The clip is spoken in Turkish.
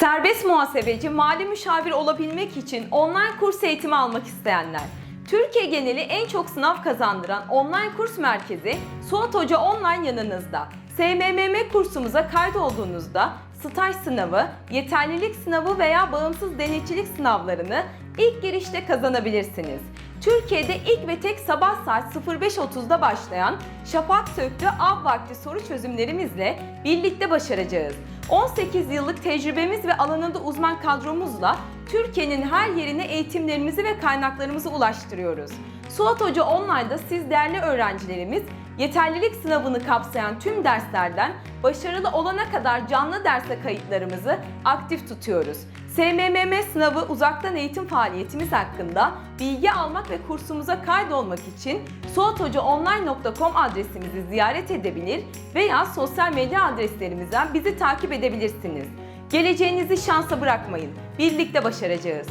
Serbest muhasebeci, mali müşavir olabilmek için online kurs eğitimi almak isteyenler. Türkiye geneli en çok sınav kazandıran online kurs merkezi Suat Hoca Online yanınızda. SMMM kursumuza kaydolduğunuzda staj sınavı, yeterlilik sınavı veya bağımsız denetçilik sınavlarını ilk girişte kazanabilirsiniz. Türkiye'de ilk ve tek sabah saat 05.30'da başlayan şafak söktü av vakti soru çözümlerimizle birlikte başaracağız. 18 yıllık tecrübemiz ve alanında uzman kadromuzla Türkiye'nin her yerine eğitimlerimizi ve kaynaklarımızı ulaştırıyoruz. Suat Hoca Online'da siz değerli öğrencilerimiz yeterlilik sınavını kapsayan tüm derslerden başarılı olana kadar canlı derse kayıtlarımızı aktif tutuyoruz. SMMM sınavı uzaktan eğitim faaliyetimiz hakkında bilgi almak ve kursumuza kaydolmak için suathocaonline.com adresimizi ziyaret edebilir veya sosyal medya adreslerimizden bizi takip edebilirsiniz. Geleceğinizi şansa bırakmayın. Birlikte başaracağız.